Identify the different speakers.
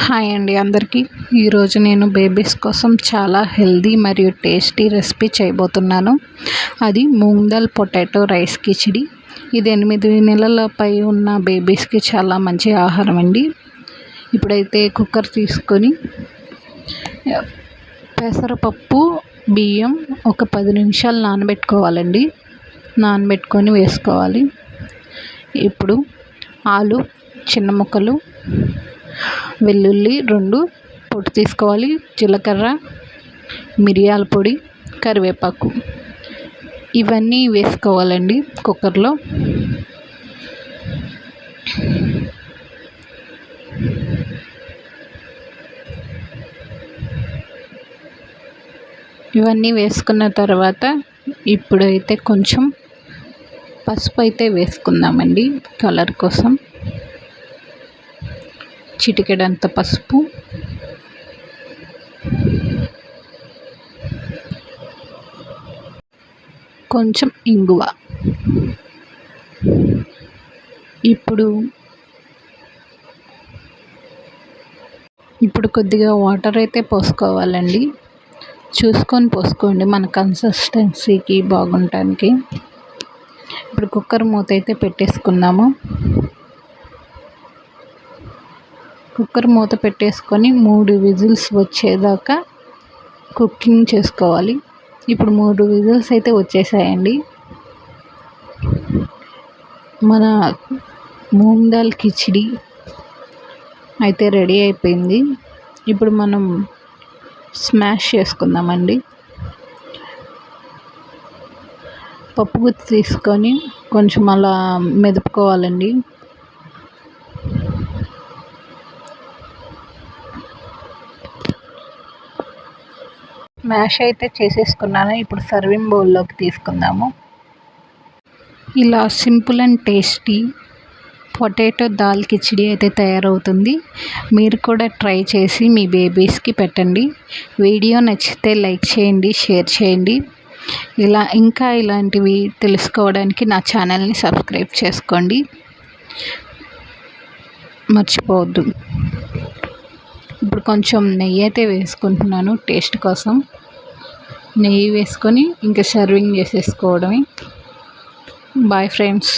Speaker 1: Hi అండి అందరికీ. ఈరోజు నేను బేబీస్ కోసం చాలా హెల్దీ మరియు టేస్టీ రెసిపీ చేయబోతున్నాను. అది మూంగ్ దాల్ పొటాటో రైస్ కిచిడి. ఇది ఎనిమిది నెలలపై ఉన్న బేబీస్కి చాలా మంచి ఆహారం అండి. ఇప్పుడైతే కుక్కర్ తీసుకొని పెసరపప్పు బియ్యం ఒక పది నిమిషాలు నానబెట్టుకోవాలండి. నానబెట్టుకొని వేసుకోవాలి. ఇప్పుడు ఆలు చిన్న ముక్కలు వెల్లుల్లి రెండు పొట్టు తీసుకోవాలి జీలకర్ర మిరియాల పొడి కరివేపాకు. ఇవన్నీ వేసుకోవాలండి కుక్కర్లో. ఇవన్నీ వేసుకున్న తర్వాత ఇప్పుడైతే కొంచెం పసుపు అయితే వేసుకుందామండి కలర్ కోసం. చిటికెడంత పసుపు. కొంచెం ఇంగువ. ఇప్పుడు ఇప్పుడు కొద్దిగా వాటర్ అయితే పోసుకోవాలండి. చూసుకొని పోసుకోండి మన కన్సిస్టెన్సీకి బాగుండటానికి ఇప్పుడు కుక్కర్ మూత అయితే పెట్టేసుకున్నాము కుక్కర్ మూత పెట్టేసుకొని మూడు విజిల్స్ వచ్చేదాకా కుకింగ్ చేసుకోవాలి. ఇప్పుడు మూడు విజిల్స్ అయితే వచ్చేసాయండి. మన మూంగ్ దాల్ కిచిడి అయితే రెడీ అయిపోయింది. ఇప్పుడు మనం స్మాష్ చేసుకుందామండి. పప్పు గుత్తి తీసుకొని కొంచెం అలా మెదుపుకోవాలండి. మ్యాష్ అయితే చేసేసుకున్నాను. ఇప్పుడు సర్వింగ్ బౌల్లోకి తీసుకుందాము. ఇలా simple and tasty potato dal khichdi అయితే తయారవుతుంది. మీరు కూడా ట్రై చేసి మీ బేబీస్కి పెట్టండి. వీడియో నచ్చితే లైక్ చేయండి షేర్ చేయండి. ఇలా ఇంకా ఇలాంటివి తెలుసుకోవడానికి నా ఛానల్ని సబ్స్క్రైబ్ చేసుకోండి. మర్చిపోవద్దు. ఇప్పుడు కొంచెం నెయ్యి అయితే వేసుకుంటున్నాను టేస్ట్ కోసం. నెయ్యి వేసుకొని ఇంకా సర్వింగ్ చేసేసుకోవడమే. Bye friends